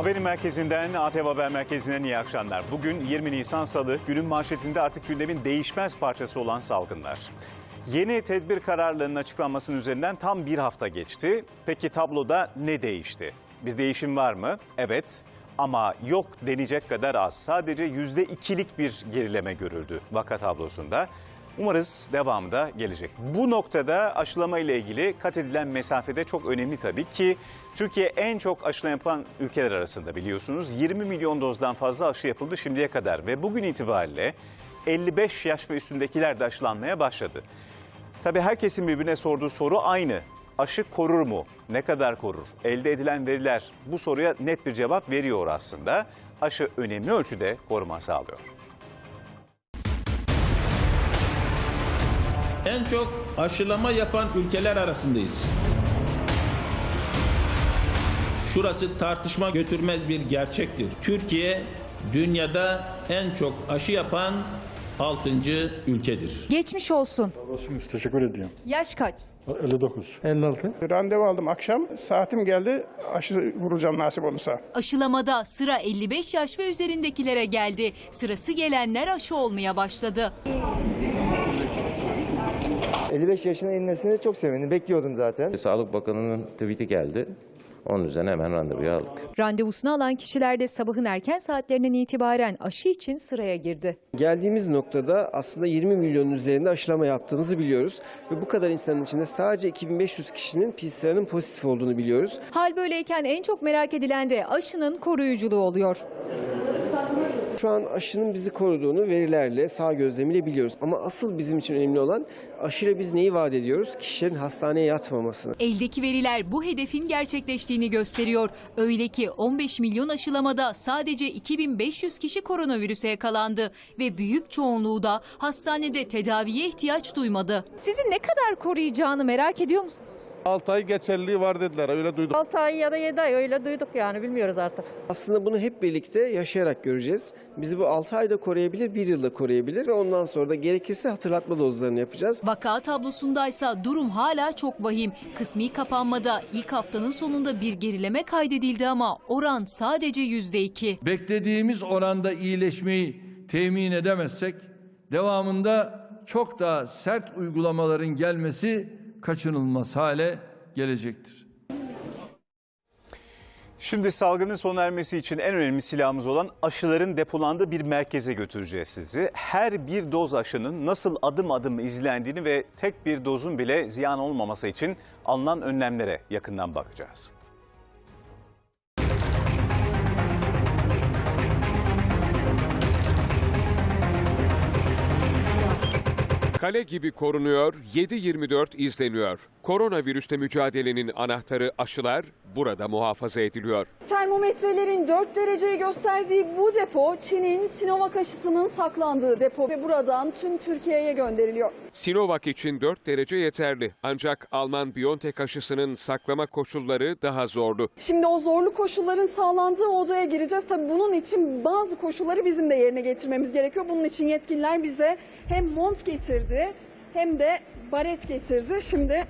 Haberin merkezinden ATV Haber Merkezi'ne iyi akşamlar. Bugün 20 Nisan Salı, günün manşetinde artık gündemin değişmez parçası olan salgınlar. Yeni tedbir kararlarının açıklanmasının üzerinden tam bir hafta geçti. Peki tabloda ne değişti? Bir değişim var mı? Evet ama yok denecek kadar az. Sadece %2'lik bir gerileme görüldü vaka tablosunda. Umarız devamı da gelecek. Bu noktada aşılama ile ilgili kat edilen mesafede çok önemli tabii ki Türkiye en çok aşı yapan ülkeler arasında biliyorsunuz. 20 milyon dozdan fazla aşı yapıldı şimdiye kadar ve bugün itibariyle 55 yaş ve üstündekiler de aşılanmaya başladı. Tabii herkesin birbirine sorduğu soru aynı. Aşı korur mu? Ne kadar korur? Elde edilen veriler bu soruya net bir cevap veriyor aslında. Aşı önemli ölçüde koruma sağlıyor. En çok aşılama yapan ülkeler arasındayız. Şurası tartışma götürmez bir gerçektir. Türkiye dünyada en çok aşı yapan 6. ülkedir. Geçmiş olsun. Olsunuz, teşekkür ediyorum. Yaş kaç? 59. 56. Randevu aldım akşam. Saatim geldi. Aşı vuracağım nasip olursa. Aşılamada sıra 55 yaş ve üzerindekilere geldi. Sırası gelenler aşı olmaya başladı. 55 yaşına inmesine çok sevindim. Bekliyordum zaten. Sağlık Bakanı'nın tweet'i geldi. Onun üzerine hemen randevuyu aldık. Randevusunu alan kişiler de sabahın erken saatlerinden itibaren aşı için sıraya girdi. Geldiğimiz noktada aslında 20 milyonun üzerinde aşılama yaptığımızı biliyoruz. Ve bu kadar insanın içinde sadece 2500 kişinin PCR'ın pozitif olduğunu biliyoruz. Hal böyleyken en çok merak edilen de aşının koruyuculuğu oluyor. Şu an aşının bizi koruduğunu verilerle, sağ gözlemiyle biliyoruz. Ama asıl bizim için önemli olan aşıyla biz neyi vaat ediyoruz? Kişilerin hastaneye yatmamasını. Eldeki veriler bu hedefin gerçekleştiğini gösteriyor. Öyle ki 15 milyon aşılamada sadece 2500 kişi koronavirüse yakalandı ve büyük çoğunluğu da hastanede tedaviye ihtiyaç duymadı. Sizi ne kadar koruyacağını merak ediyor musunuz? 6 ay geçerliliği var dediler öyle duydum. 6 ay ya da 7 ay öyle duyduk yani bilmiyoruz artık. Aslında bunu hep birlikte yaşayarak göreceğiz. Bizi bu 6 ayda koruyabilir, 1 yılda koruyabilir ve ondan sonra da gerekirse hatırlatma dozlarını yapacağız. Vaka tablosundaysa durum hala çok vahim. Kısmi kapanmada ilk haftanın sonunda bir gerileme kaydedildi ama oran sadece %2. beklediğimiz oranda iyileşmeyi temin edemezsek devamında çok daha sert uygulamaların gelmesi kaçınılmaz hale gelecektir. Şimdi salgının sona ermesi için en önemli silahımız olan aşıların depolandığı bir merkeze götüreceğiz sizi. Her bir doz aşının nasıl adım adım izlendiğini ve tek bir dozun bile ziyan olmaması için alınan önlemlere yakından bakacağız. Kale gibi korunuyor, 7-24 izleniyor. Koronavirüste mücadelenin anahtarı aşılar burada muhafaza ediliyor. Termometrelerin 4 dereceyi gösterdiği bu depo Çin'in Sinovac aşısının saklandığı depo ve buradan tüm Türkiye'ye gönderiliyor. Sinovac için 4 derece yeterli. Ancak Alman BioNTech aşısının saklama koşulları daha zorlu. Şimdi o zorlu koşulların sağlandığı odaya gireceğiz. Tabii bunun için bazı koşulları bizim de yerine getirmemiz gerekiyor. Bunun için yetkililer bize hem mont getirdi hem de baret getirdi. Şimdi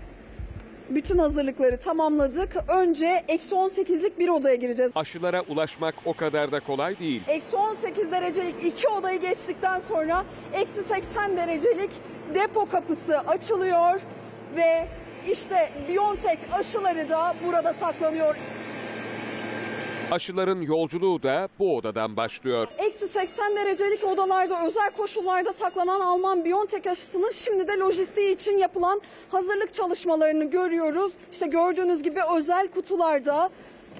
bütün hazırlıkları tamamladık. Önce eksi 18'lik bir odaya gireceğiz. Aşılara ulaşmak o kadar da kolay değil. Eksi 18 derecelik iki odayı geçtikten sonra eksi 80 derecelik depo kapısı açılıyor ve işte Biontech aşıları da burada saklanıyor. Aşıların yolculuğu da bu odadan başlıyor. Eksi 80 derecelik odalarda özel koşullarda saklanan Alman Biontech aşısının şimdi de lojistiği için yapılan hazırlık çalışmalarını görüyoruz. İşte gördüğünüz gibi özel kutularda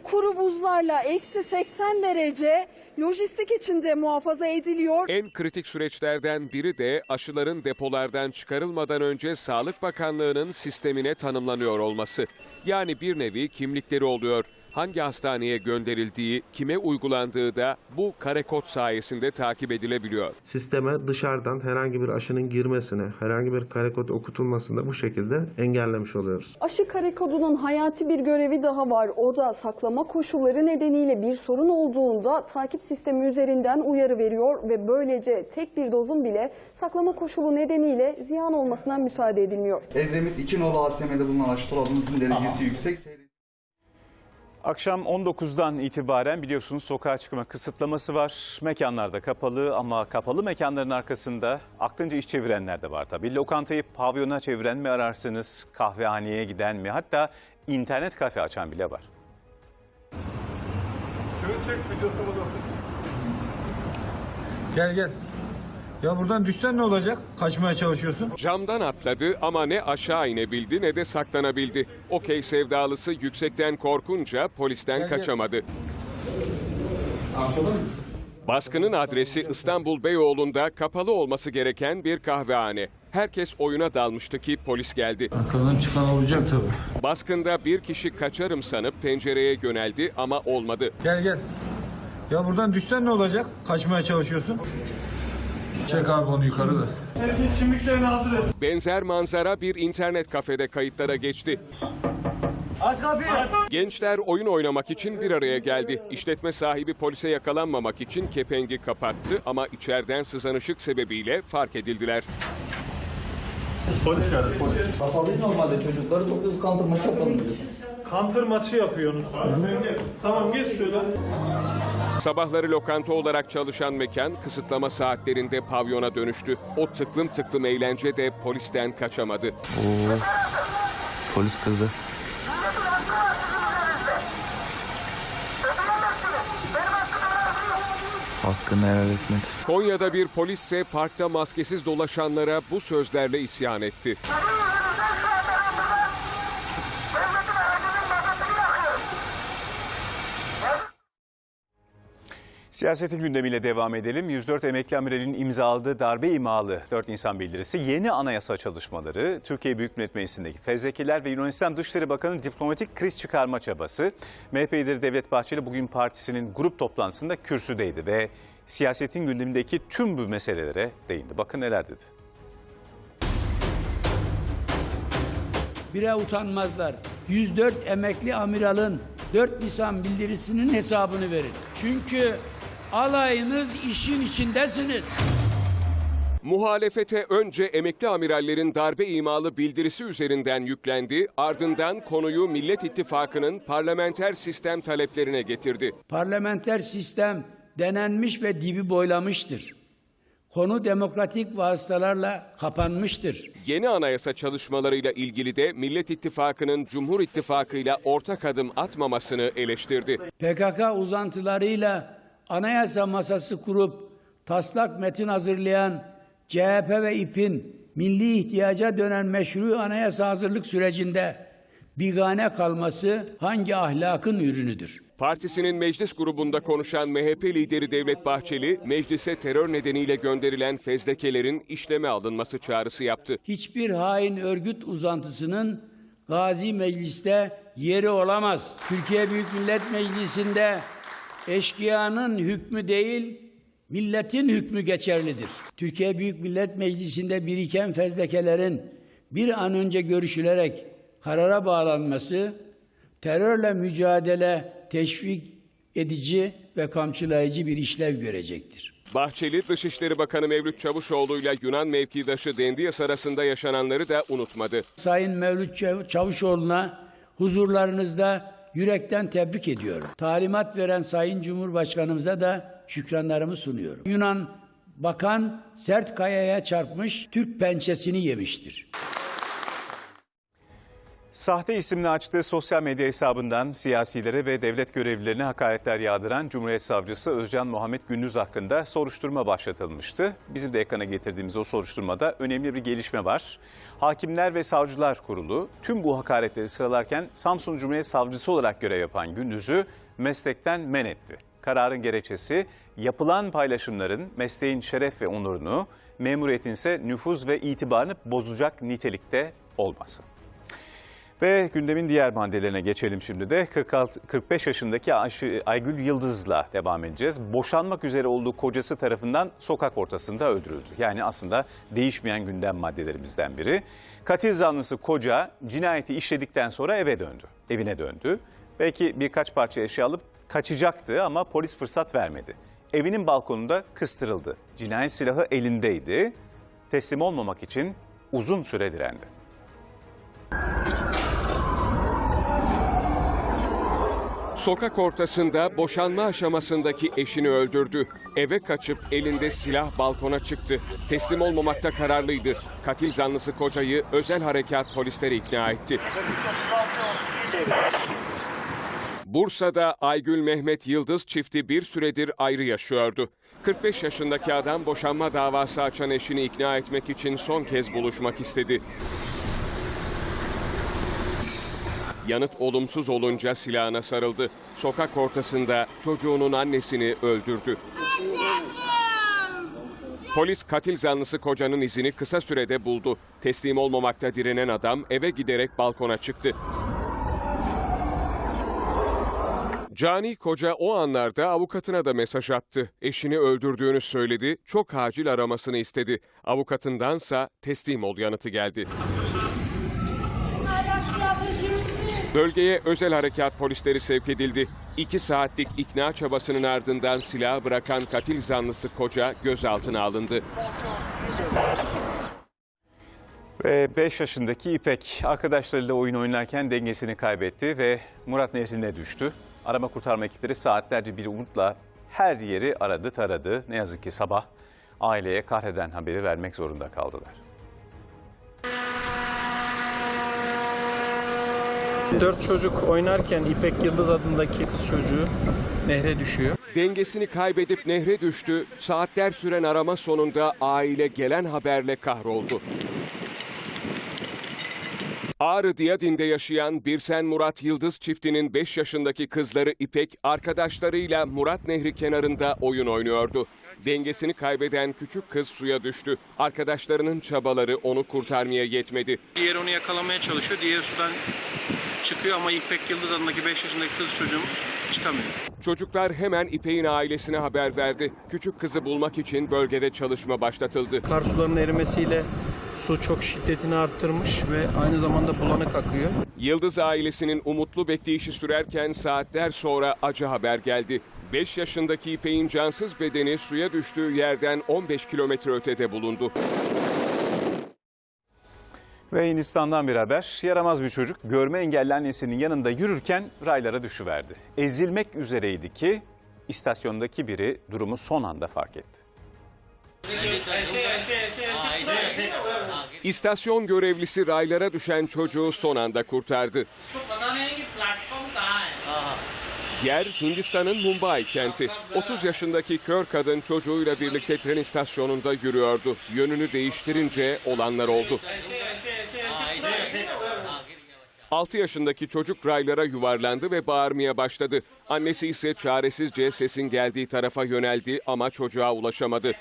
kuru buzlarla eksi 80 derece lojistik içinde muhafaza ediliyor. En kritik süreçlerden biri de aşıların depolardan çıkarılmadan önce Sağlık Bakanlığı'nın sistemine tanımlanıyor olması. Yani bir nevi kimlikleri oluyor. Hangi hastaneye gönderildiği, kime uygulandığı da bu kare kod sayesinde takip edilebiliyor. Sisteme dışarıdan herhangi bir aşının girmesine, herhangi bir kare kod okutulmasını da bu şekilde engellemiş oluyoruz. Aşı kare kodunun hayati bir görevi daha var. O da saklama koşulları nedeniyle bir sorun olduğunda takip sistemi üzerinden uyarı veriyor ve böylece tek bir dozun bile saklama koşulu nedeniyle ziyan olmasına müsaade edilmiyor. Edremit 2 nolu ASM'de bulunan aşı dolabımızın derecesi yüksek. Akşam 19'dan itibaren biliyorsunuz sokağa çıkma kısıtlaması var. Mekanlarda kapalı ama kapalı mekanların arkasında aklınca iş çevirenler de var tabii. Lokantayı pavyona çeviren mi ararsınız, kahvehaneye giden mi hatta internet kafe açan bile var. Gel gel. Ya buradan düşsen ne olacak? Kaçmaya çalışıyorsun. Camdan atladı ama ne aşağı inebildi ne de saklanabildi. Okey sevdalısı yüksekten korkunca polisten Gel, gel. kaçamadı. Baskının adresi İstanbul Beyoğlu'nda kapalı olması gereken bir kahvehane. Herkes oyuna dalmıştı ki polis geldi. Arkadan çıkan olacak tabii. Baskında bir kişi kaçarım sanıp pencereye yöneldi ama olmadı. Gel gel. Ya buradan düşsen ne olacak? Kaçmaya çalışıyorsun. Çek abi onu yukarı da. Benzer manzara bir internet kafede kayıtlara geçti. Gençler oyun oynamak için bir araya geldi. İşletme sahibi polise yakalanmamak için kepengi kapattı ama içeriden sızan ışık sebebiyle fark edildiler. Kapalıyız normalde çocukları topluyoruz kantırma yapalım diyorsun. Kantır maçı yapıyorsunuz. tamam geç şöyle. Sabahları lokanta olarak çalışan mekan kısıtlama saatlerinde pavyona dönüştü. O tıklım tıklım eğlence de polisten kaçamadı. Polis kızdı. Hakkını helal etmek. Konya'da bir polis ise parkta maskesiz dolaşanlara bu sözlerle isyan etti. Siyasetin gündemiyle devam edelim. 104 emekli amiralin imzaladığı darbe imalı 4 insan bildirisi yeni anayasa çalışmaları, Türkiye Büyük Millet Meclisi'ndeki fezlekeler ve Yunanistan Dışişleri Bakanı'nın diplomatik kriz çıkarma çabası. MHP lideri Devlet Bahçeli bugün partisinin grup toplantısında kürsüdeydi ve siyasetin gündemindeki tüm bu meselelere değindi. Bakın neler dedi. Bire utanmazlar. 104 emekli amiralın 4 Nisan bildirisinin hesabını verin. Çünkü alayınız işin içindesiniz. Muhalefete önce emekli amirallerin darbe imalı bildirisi üzerinden yüklendi, ardından konuyu Millet İttifakı'nın parlamenter sistem taleplerine getirdi. Parlamenter sistem denenmiş ve dibi boylamıştır. Konu demokratik vasıtalarla kapanmıştır. Yeni anayasa çalışmalarıyla ilgili de Millet İttifakı'nın Cumhur İttifakı'yla ortak adım atmamasını eleştirdi. PKK uzantılarıyla anayasa masası kurup taslak metin hazırlayan CHP ve İP'in milli ihtiyaca dönen meşru anayasa hazırlık sürecinde bigane kalması hangi ahlakın ürünüdür? Partisinin meclis grubunda konuşan MHP lideri Devlet Bahçeli, meclise terör nedeniyle gönderilen fezlekelerin işleme alınması çağrısı yaptı. Hiçbir hain örgüt uzantısının Gazi Meclis'te yeri olamaz. Türkiye Büyük Millet Meclisi'nde eşkıyanın hükmü değil, milletin hükmü geçerlidir. Türkiye Büyük Millet Meclisi'nde biriken fezlekelerin bir an önce görüşülerek karara bağlanması, terörle mücadele teşvik edici ve kamçılayıcı bir işlev görecektir. Bahçeli, Dışişleri Bakanı Mevlüt Çavuşoğlu ile Yunan mevkidaşı Dendias arasında yaşananları da unutmadı. Sayın Mevlüt Çav- Çavuşoğlu'na huzurlarınızda yürekten tebrik ediyorum. Talimat veren Sayın Cumhurbaşkanımıza da şükranlarımı sunuyorum. Yunan bakan sert kayaya çarpmış Türk pençesini yemiştir. Sahte isimle açtığı sosyal medya hesabından siyasilere ve devlet görevlilerine hakaretler yağdıran Cumhuriyet Savcısı Özcan Muhammed Gündüz hakkında soruşturma başlatılmıştı. Bizim de ekrana getirdiğimiz o soruşturmada önemli bir gelişme var. Hakimler ve Savcılar Kurulu tüm bu hakaretleri sıralarken Samsun Cumhuriyet Savcısı olarak görev yapan Gündüz'ü meslekten men etti. Kararın gerekçesi yapılan paylaşımların mesleğin şeref ve onurunu, memuriyetin ise nüfuz ve itibarını bozacak nitelikte olması. Ve gündemin diğer maddelerine geçelim şimdi de. 46, 45 yaşındaki Aygül Yıldız'la devam edeceğiz. Boşanmak üzere olduğu kocası tarafından sokak ortasında öldürüldü. Yani aslında değişmeyen gündem maddelerimizden biri. Katil zanlısı koca cinayeti işledikten sonra eve döndü. Evine döndü. Belki birkaç parça eşya alıp kaçacaktı ama polis fırsat vermedi. Evinin balkonunda kıstırıldı. Cinayet silahı elindeydi. Teslim olmamak için uzun süre direndi. Sokak ortasında boşanma aşamasındaki eşini öldürdü. Eve kaçıp elinde silah balkona çıktı. Teslim olmamakta kararlıydı. Katil zanlısı kocayı özel harekat polisleri ikna etti. Bursa'da Aygül Mehmet Yıldız çifti bir süredir ayrı yaşıyordu. 45 yaşındaki adam boşanma davası açan eşini ikna etmek için son kez buluşmak istedi. Yanıt olumsuz olunca silahına sarıldı. Sokak ortasında çocuğunun annesini öldürdü. Polis katil zanlısı kocanın izini kısa sürede buldu. Teslim olmamakta direnen adam eve giderek balkona çıktı. Cani koca o anlarda avukatına da mesaj attı. Eşini öldürdüğünü söyledi, çok acil aramasını istedi. Avukatındansa teslim ol yanıtı geldi. Bölgeye özel harekat polisleri sevk edildi. İki saatlik ikna çabasının ardından silahı bırakan katil zanlısı koca gözaltına alındı. Ve 5 yaşındaki İpek arkadaşlarıyla oyun oynarken dengesini kaybetti ve Murat Nehri'ne düştü. Arama kurtarma ekipleri saatlerce bir umutla her yeri aradı taradı. Ne yazık ki sabah aileye kahreden haberi vermek zorunda kaldılar. Dört çocuk oynarken İpek Yıldız adındaki kız çocuğu nehre düşüyor. Dengesini kaybedip nehre düştü. Saatler süren arama sonunda aile gelen haberle kahroldu. Ağrı Diyadin'de yaşayan Birsen Murat Yıldız çiftinin 5 yaşındaki kızları İpek arkadaşlarıyla Murat Nehri kenarında oyun oynuyordu. Dengesini kaybeden küçük kız suya düştü. Arkadaşlarının çabaları onu kurtarmaya yetmedi. Diğeri onu yakalamaya çalışıyor. Diğeri sudan çıkıyor ama İpek Yıldız adındaki 5 yaşındaki kız çocuğumuz çıkamıyor. Çocuklar hemen İpek'in ailesine haber verdi. Küçük kızı bulmak için bölgede çalışma başlatıldı. Kar sularının erimesiyle su çok şiddetini arttırmış ve aynı zamanda bulanık akıyor. Yıldız ailesinin umutlu bekleyişi sürerken saatler sonra acı haber geldi. 5 yaşındaki İpek'in cansız bedeni suya düştüğü yerden 15 kilometre ötede bulundu. Ve Hindistan'dan bir haber. Yaramaz bir çocuk görme engelli annesinin yanında yürürken raylara düşüverdi. Ezilmek üzereydi ki istasyondaki biri durumu son anda fark etti. İstasyon görevlisi raylara düşen çocuğu son anda kurtardı. Yer Hindistan'ın Mumbai kenti. 30 yaşındaki kör kadın çocuğuyla birlikte tren istasyonunda yürüyordu. Yönünü değiştirince olanlar oldu. 6 yaşındaki çocuk raylara yuvarlandı ve bağırmaya başladı. Annesi ise çaresizce sesin geldiği tarafa yöneldi ama çocuğa ulaşamadı.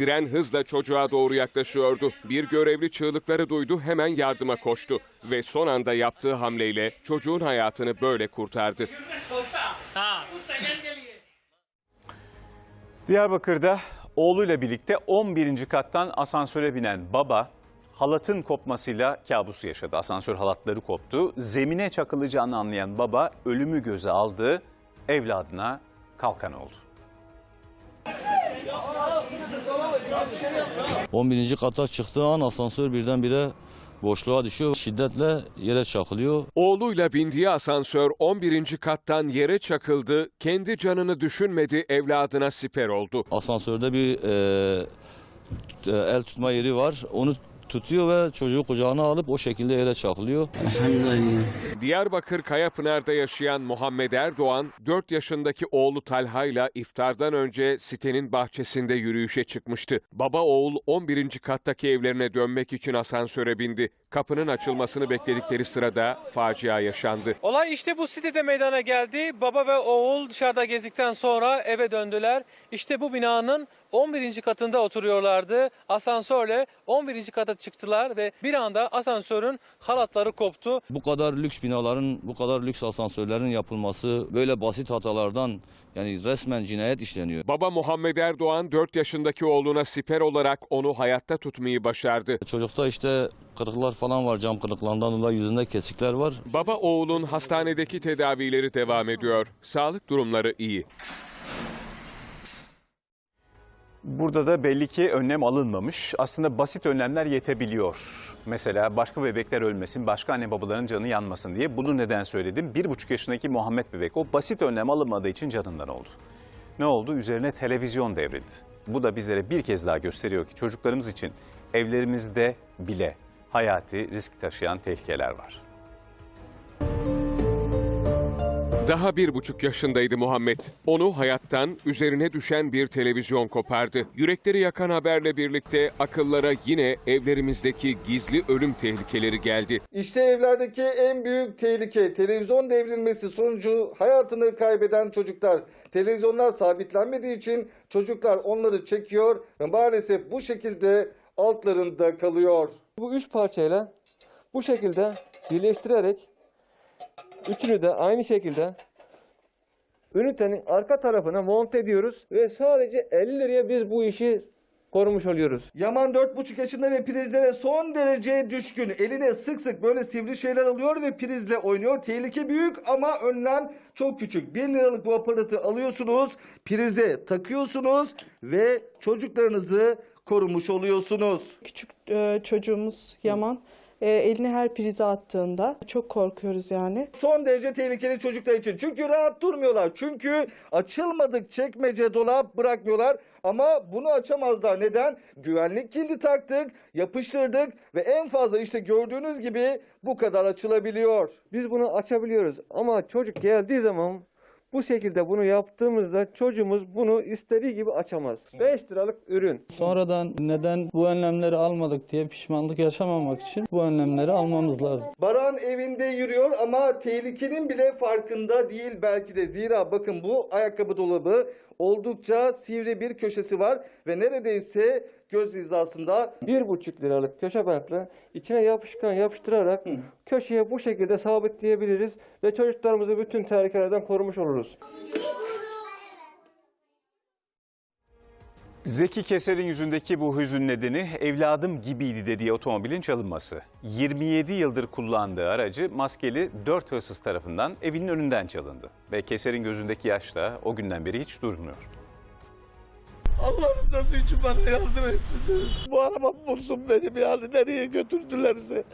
Tren hızla çocuğa doğru yaklaşıyordu. Bir görevli çığlıkları duydu hemen yardıma koştu. Ve son anda yaptığı hamleyle çocuğun hayatını böyle kurtardı. Diyarbakır'da oğluyla birlikte 11. kattan asansöre binen baba halatın kopmasıyla kabusu yaşadı. Asansör halatları koptu. Zemine çakılacağını anlayan baba ölümü göze aldı. Evladına kalkan oldu. 11. kata çıktığı an asansör birdenbire boşluğa düşüyor. Şiddetle yere çakılıyor. Oğluyla bindiği asansör 11. kattan yere çakıldı. Kendi canını düşünmedi, evladına siper oldu. Asansörde bir e, t- el tutma yeri var. Onu tutuyor ve çocuğu kucağına alıp o şekilde yere çakılıyor. Diyarbakır Kayapınar'da yaşayan Muhammed Erdoğan, 4 yaşındaki oğlu Talha ile iftardan önce sitenin bahçesinde yürüyüşe çıkmıştı. Baba oğul 11. kattaki evlerine dönmek için asansöre bindi. Kapının açılmasını bekledikleri sırada facia yaşandı. Olay işte bu sitede meydana geldi. Baba ve oğul dışarıda gezdikten sonra eve döndüler. İşte bu binanın 11. katında oturuyorlardı. Asansörle 11. kata çıktılar ve bir anda asansörün halatları koptu. Bu kadar lüks binaların, bu kadar lüks asansörlerin yapılması böyle basit hatalardan yani resmen cinayet işleniyor. Baba Muhammed Erdoğan 4 yaşındaki oğluna siper olarak onu hayatta tutmayı başardı. Çocukta işte kırıklar falan var cam kırıklarından dolayı yüzünde kesikler var. Baba oğulun hastanedeki tedavileri devam ediyor. Sağlık durumları iyi. Burada da belli ki önlem alınmamış. Aslında basit önlemler yetebiliyor. Mesela başka bebekler ölmesin, başka anne babaların canı yanmasın diye. Bunu neden söyledim? Bir buçuk yaşındaki Muhammed bebek o basit önlem alınmadığı için canından oldu. Ne oldu? Üzerine televizyon devrildi. Bu da bizlere bir kez daha gösteriyor ki çocuklarımız için evlerimizde bile hayati risk taşıyan tehlikeler var. Daha bir buçuk yaşındaydı Muhammed. Onu hayattan üzerine düşen bir televizyon kopardı. Yürekleri yakan haberle birlikte akıllara yine evlerimizdeki gizli ölüm tehlikeleri geldi. İşte evlerdeki en büyük tehlike televizyon devrilmesi sonucu hayatını kaybeden çocuklar. Televizyonlar sabitlenmediği için çocuklar onları çekiyor ve maalesef bu şekilde altlarında kalıyor. Bu üç parçayla bu şekilde birleştirerek üçünü de aynı şekilde ünitenin arka tarafına monte ediyoruz ve sadece 50 liraya biz bu işi korumuş oluyoruz. Yaman 4,5 yaşında ve prizlere son derece düşkün. Eline sık sık böyle sivri şeyler alıyor ve prizle oynuyor. Tehlike büyük ama önlem çok küçük. 1 liralık bu aparatı alıyorsunuz, prize takıyorsunuz ve çocuklarınızı korumuş oluyorsunuz. Küçük e, çocuğumuz Yaman e, elini her prize attığında çok korkuyoruz yani. Son derece tehlikeli çocuklar için. Çünkü rahat durmuyorlar. Çünkü açılmadık çekmece dolap bırakmıyorlar. Ama bunu açamazlar. Neden? Güvenlik kilidi taktık, yapıştırdık ve en fazla işte gördüğünüz gibi bu kadar açılabiliyor. Biz bunu açabiliyoruz ama çocuk geldiği zaman bu şekilde bunu yaptığımızda çocuğumuz bunu istediği gibi açamaz. 5 liralık ürün. Sonradan neden bu önlemleri almadık diye pişmanlık yaşamamak için bu önlemleri almamız lazım. Baran evinde yürüyor ama tehlikenin bile farkında değil belki de. Zira bakın bu ayakkabı dolabı oldukça sivri bir köşesi var ve neredeyse göz hizasında. Bir buçuk liralık köşe bantla içine yapışkan yapıştırarak köşeye bu şekilde sabitleyebiliriz ve çocuklarımızı bütün tehlikelerden korumuş oluruz. Zeki Keser'in yüzündeki bu hüzün nedeni evladım gibiydi dediği otomobilin çalınması. 27 yıldır kullandığı aracı maskeli 4 hırsız tarafından evinin önünden çalındı. Ve Keser'in gözündeki yaş da o günden beri hiç durmuyor. Allah rızası için bana yardım etsin. Bu araba bulsun beni yani nereye götürdülerse.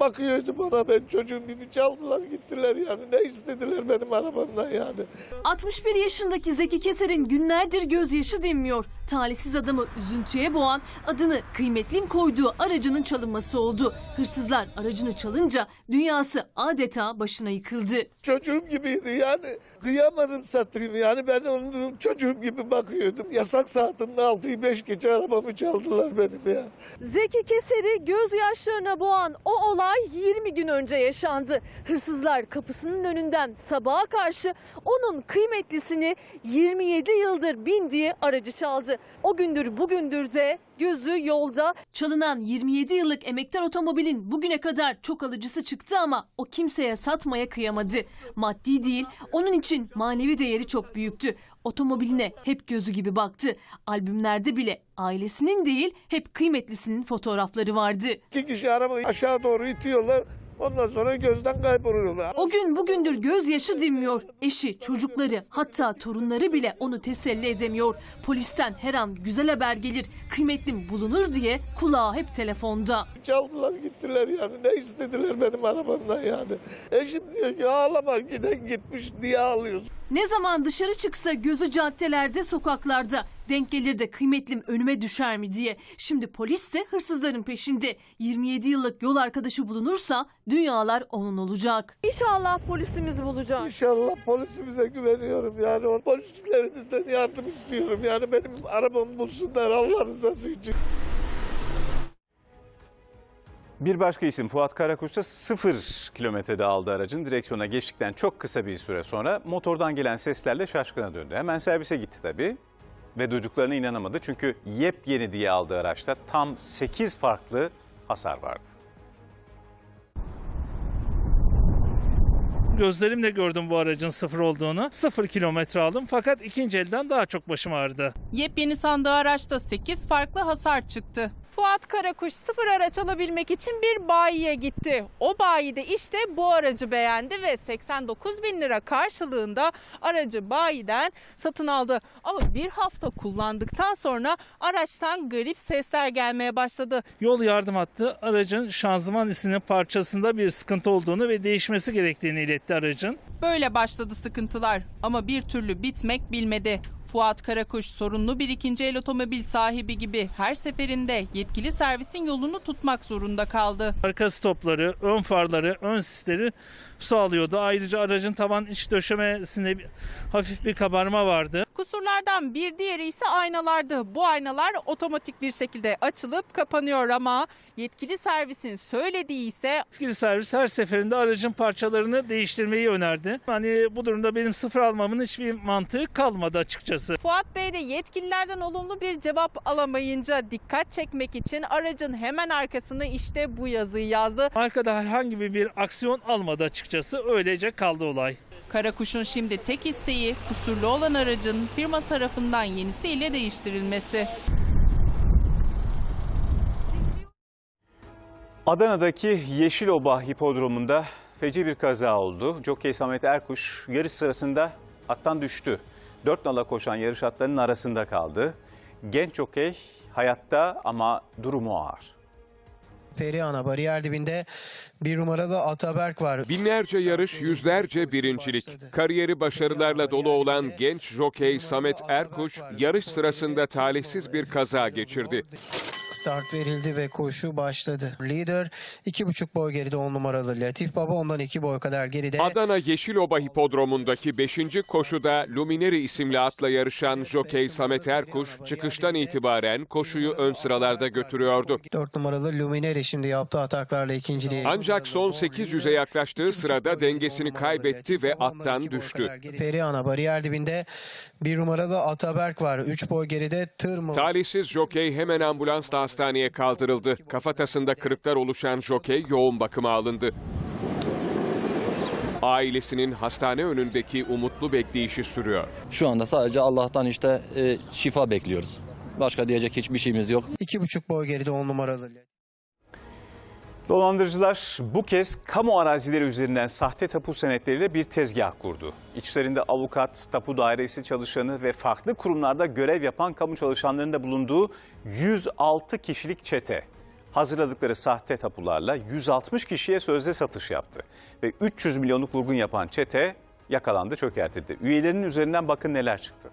Bakıyordu bana ben çocuğum gibi çaldılar gittiler yani. Ne istediler benim arabamdan yani. 61 yaşındaki Zeki Keser'in günlerdir gözyaşı dinmiyor. Talihsiz adamı üzüntüye boğan adını kıymetlim koyduğu aracının çalınması oldu. Hırsızlar aracını çalınca dünyası adeta başına yıkıldı. Çocuğum gibiydi yani. Kıyamadım satayım yani ben onun çocuğum gibi bakıyordum. Yasak saatinin 6'yı 5 gece arabamı çaldılar benim ya. Zeki Keser'i gözyaşlarına boğan o olay 20 gün önce yaşandı. Hırsızlar kapısının önünden sabaha karşı onun kıymetlisini 27 yıldır bindiği aracı çaldı. O gündür bugündür de gözü yolda. Çalınan 27 yıllık emektar otomobilin bugüne kadar çok alıcısı çıktı ama o kimseye satmaya kıyamadı. Maddi değil, onun için manevi değeri çok büyüktü. Otomobiline hep gözü gibi baktı. Albümlerde bile ailesinin değil hep kıymetlisinin fotoğrafları vardı. İki kişi arabayı aşağı doğru itiyorlar. Ondan sonra gözden kayboluyorlar. O gün bugündür gözyaşı dinmiyor. Eşi, çocukları hatta torunları bile onu teselli edemiyor. Polisten her an güzel haber gelir, kıymetlim bulunur diye kulağı hep telefonda. Çaldılar gittiler yani. Ne istediler benim arabamdan yani. Eşim diyor ki ağlama giden gitmiş diye ağlıyorsun. Ne zaman dışarı çıksa gözü caddelerde, sokaklarda. Denk gelir de kıymetlim önüme düşer mi diye. Şimdi polis de hırsızların peşinde. 27 yıllık yol arkadaşı bulunursa dünyalar onun olacak. İnşallah polisimiz bulacak. İnşallah polisimize güveniyorum yani. O polislerimizden yardım istiyorum yani benim arabamı bulsunlar Allah rızası için. Bir başka isim Fuat Karakuş da 0 kilometrede aldı aracın. Direksiyona geçtikten çok kısa bir süre sonra motordan gelen seslerle şaşkına döndü. Hemen servise gitti tabii ve duyduklarına inanamadı. Çünkü yepyeni diye aldığı araçta tam 8 farklı hasar vardı. Gözlerimle gördüm bu aracın sıfır olduğunu. Sıfır kilometre aldım fakat ikinci elden daha çok başım ağrıdı. Yepyeni sandığı araçta 8 farklı hasar çıktı. Fuat Karakuş sıfır araç alabilmek için bir bayiye gitti. O bayi de işte bu aracı beğendi ve 89 bin lira karşılığında aracı bayiden satın aldı. Ama bir hafta kullandıktan sonra araçtan garip sesler gelmeye başladı. Yol yardım hattı aracın şanzıman isinin parçasında bir sıkıntı olduğunu ve değişmesi gerektiğini iletti aracın. Böyle başladı sıkıntılar ama bir türlü bitmek bilmedi. Fuat Karakuş sorunlu bir ikinci el otomobil sahibi gibi her seferinde yetkili servisin yolunu tutmak zorunda kaldı. Arka stopları, ön farları, ön sisleri sağlıyordu. Ayrıca aracın tavan iç döşemesinde bir- hafif bir kabarma vardı. Kusurlardan bir diğeri ise aynalardı. Bu aynalar otomatik bir şekilde açılıp kapanıyor ama yetkili servisin söylediği ise Yetkili servis her seferinde aracın parçalarını değiştirmeyi önerdi. Hani bu durumda benim sıfır almamın hiçbir mantığı kalmadı açıkçası. Fuat Bey de yetkililerden olumlu bir cevap alamayınca dikkat çekmek için aracın hemen arkasına işte bu yazıyı yazdı. Arkada herhangi bir, bir aksiyon almadı açıkçası. Öylece kaldı olay. Karakuş'un şimdi tek isteği kusurlu olan aracın firma tarafından yenisiyle değiştirilmesi. Adana'daki Yeşiloba Hipodromu'nda feci bir kaza oldu. Jockey Samet Erkuş yarış sırasında attan düştü. Dört nala koşan yarış atlarının arasında kaldı. Genç jockey hayatta ama durumu ağır. Periana bariyer dibinde bir numarada Ataberk var. Binlerce yarış, yüzlerce birincilik. Kariyeri başarılarla dolu olan genç jokey Samet Erkuş, yarış sırasında talihsiz bir kaza geçirdi. Start verildi ve koşu başladı. Lider iki buçuk boy geride on numaralı Latif Baba ondan iki boy kadar geride. Adana Yeşiloba Hipodromu'ndaki 5. koşuda Lumineri isimli atla yarışan jokey Samet Erkuş, çıkıştan itibaren koşuyu ön sıralarda götürüyordu. Dört numaralı Lumineri şimdi yaptığı ataklarla ikinciliğe. Ancak son 800'e yaklaştığı sırada dengesini kaybetti ve attan düştü. Periana bariyer dibinde bir numarada Ataberk var. Üç boy geride Tırmı. Talihsiz jokey hemen ambulansla hastaneye kaldırıldı. Kafatasında kırıklar oluşan jokey yoğun bakıma alındı. Ailesinin hastane önündeki umutlu bekleyişi sürüyor. Şu anda sadece Allah'tan işte e, şifa bekliyoruz. Başka diyecek hiçbir şeyimiz yok. İki buçuk boy geride on numaralı. Dolandırıcılar bu kez kamu arazileri üzerinden sahte tapu senetleriyle bir tezgah kurdu. İçlerinde avukat, tapu dairesi çalışanı ve farklı kurumlarda görev yapan kamu çalışanlarının da bulunduğu 106 kişilik çete. Hazırladıkları sahte tapularla 160 kişiye sözde satış yaptı. Ve 300 milyonluk vurgun yapan çete yakalandı, çökertildi. Üyelerinin üzerinden bakın neler çıktı.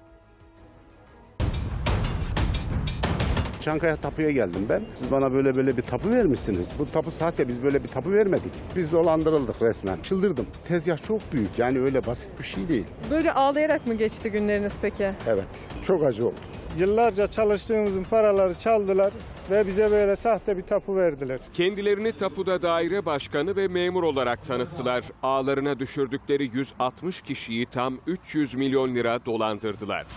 Çankaya tapuya geldim ben. Siz bana böyle böyle bir tapu vermişsiniz. Bu tapu sahte biz böyle bir tapu vermedik. Biz dolandırıldık resmen. Çıldırdım. Tezgah çok büyük yani öyle basit bir şey değil. Böyle ağlayarak mı geçti günleriniz peki? Evet çok acı oldu. Yıllarca çalıştığımızın paraları çaldılar ve bize böyle sahte bir tapu verdiler. Kendilerini tapuda daire başkanı ve memur olarak tanıttılar. Ağlarına düşürdükleri 160 kişiyi tam 300 milyon lira dolandırdılar.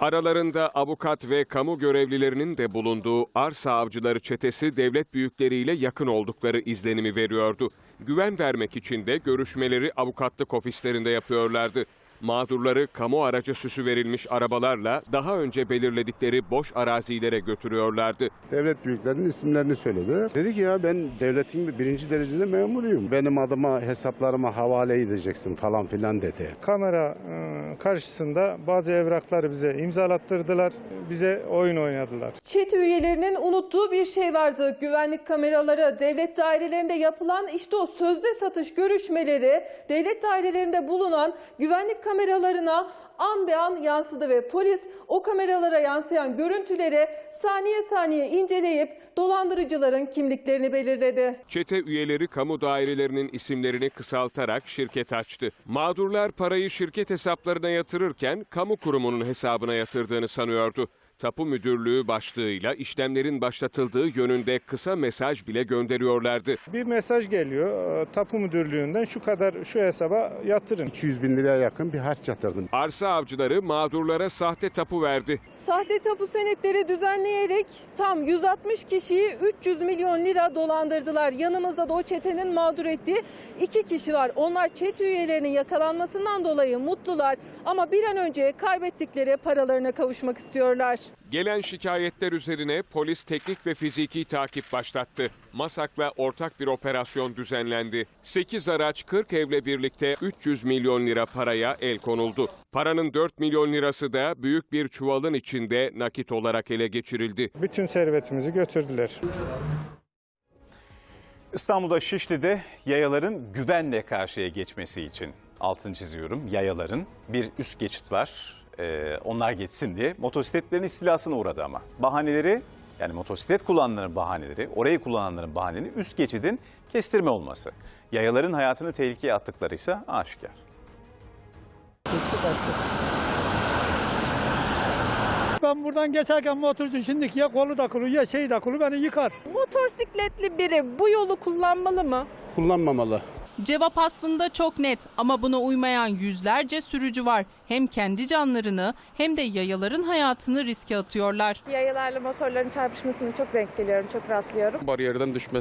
Aralarında avukat ve kamu görevlilerinin de bulunduğu arsa avcıları çetesi devlet büyükleriyle yakın oldukları izlenimi veriyordu. Güven vermek için de görüşmeleri avukatlık ofislerinde yapıyorlardı. Mağdurları kamu aracı süsü verilmiş arabalarla daha önce belirledikleri boş arazilere götürüyorlardı. Devlet büyüklerinin isimlerini söyledi. Dedi ki ya ben devletin birinci derecede memuruyum. Benim adıma hesaplarıma havale edeceksin falan filan dedi. Kamera e, karşısında bazı evrakları bize imzalattırdılar. Bize oyun oynadılar. Çete üyelerinin unuttuğu bir şey vardı. Güvenlik kameraları, devlet dairelerinde yapılan işte o sözde satış görüşmeleri, devlet dairelerinde bulunan güvenlik kameralarına an be an yansıdı ve polis o kameralara yansıyan görüntüleri saniye saniye inceleyip dolandırıcıların kimliklerini belirledi. Çete üyeleri kamu dairelerinin isimlerini kısaltarak şirket açtı. Mağdurlar parayı şirket hesaplarına yatırırken kamu kurumunun hesabına yatırdığını sanıyordu. Tapu Müdürlüğü başlığıyla işlemlerin başlatıldığı yönünde kısa mesaj bile gönderiyorlardı. Bir mesaj geliyor e, tapu müdürlüğünden şu kadar şu hesaba yatırın. 200 bin liraya yakın bir harç yatırdım. Arsa avcıları mağdurlara sahte tapu verdi. Sahte tapu senetleri düzenleyerek tam 160 kişiyi 300 milyon lira dolandırdılar. Yanımızda da o çetenin mağdur ettiği iki kişi var. Onlar çete üyelerinin yakalanmasından dolayı mutlular ama bir an önce kaybettikleri paralarına kavuşmak istiyorlar. Gelen şikayetler üzerine polis teknik ve fiziki takip başlattı. Masak'la ortak bir operasyon düzenlendi. 8 araç 40 evle birlikte 300 milyon lira paraya el konuldu. Paranın 4 milyon lirası da büyük bir çuvalın içinde nakit olarak ele geçirildi. Bütün servetimizi götürdüler. İstanbul'da Şişli'de yayaların güvenle karşıya geçmesi için altını çiziyorum. Yayaların bir üst geçit var. Ee, onlar geçsin diye motosikletlerin istilasına uğradı ama. Bahaneleri yani motosiklet kullananların bahaneleri, orayı kullananların bahaneleri üst geçidin kestirme olması. Yayaların hayatını tehlikeye attıkları ise aşikar. Ben buradan geçerken motorcu şimdiki ya kolu takılı ya şey takılı beni yıkar. Motosikletli biri bu yolu kullanmalı mı? Kullanmamalı. Cevap aslında çok net ama buna uymayan yüzlerce sürücü var. Hem kendi canlarını hem de yayaların hayatını riske atıyorlar. Yayalarla motorların çarpışmasını çok denk geliyorum, çok rastlıyorum. Bariyerden düşme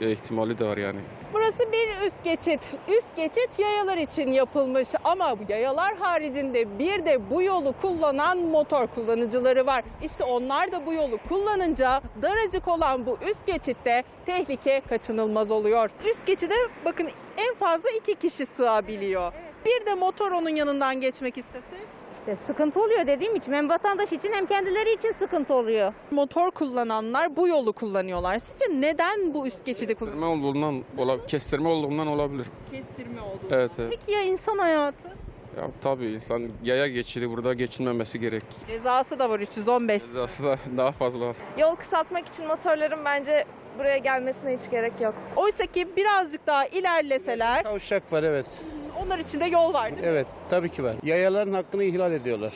ihtimali de var yani. Burası bir üst geçit. Üst geçit yayalar için yapılmış ama bu yayalar haricinde bir de bu yolu kullanan motor kullanıcıları var. İşte onlar da bu yolu kullanınca daracık olan bu üst geçitte tehlike kaçınılmaz oluyor. Üst geçide bakın en fazla iki kişi sığabiliyor. Bir de motor onun yanından geçmek istese İşte sıkıntı oluyor dediğim için hem vatandaş için hem kendileri için sıkıntı oluyor. Motor kullananlar bu yolu kullanıyorlar. Sizce neden bu üst geçidi kullanıyorlar? Kestirme olduğundan, ola- kestirme olduğundan olabilir. Kestirme oldu. Evet, evet. Peki ya insan hayatı? Ya tabii insan yaya geçidi burada geçilmemesi gerek. Cezası da var 315. Cezası da daha fazla var. Yol kısaltmak için motorların bence buraya gelmesine hiç gerek yok. Oysa ki birazcık daha ilerleseler Kavşak var evet. onlar için de yol var değil mi? Evet tabii ki var. Yayaların hakkını ihlal ediyorlar.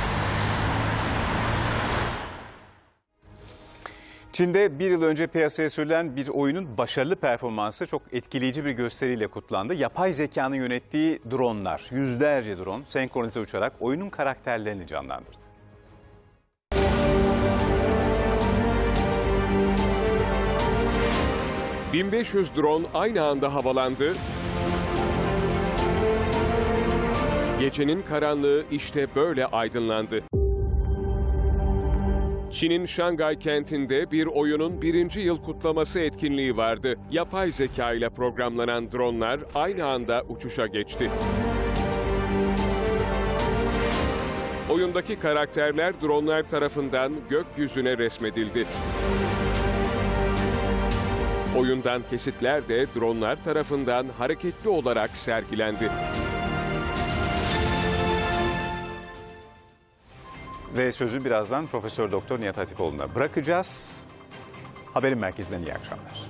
Çin'de bir yıl önce piyasaya sürülen bir oyunun başarılı performansı çok etkileyici bir gösteriyle kutlandı. Yapay zekanın yönettiği dronlar, yüzlerce drone senkronize uçarak oyunun karakterlerini canlandırdı. ...1500 drone aynı anda havalandı. Gecenin karanlığı işte böyle aydınlandı. Çin'in Şangay kentinde bir oyunun birinci yıl kutlaması etkinliği vardı. Yapay zeka ile programlanan dronlar aynı anda uçuşa geçti. Oyundaki karakterler dronlar tarafından gökyüzüne resmedildi. Oyundan kesitler de dronlar tarafından hareketli olarak sergilendi. Ve sözü birazdan Profesör Doktor Nihat Hatipoğlu'na bırakacağız. Haberin merkezinden iyi akşamlar.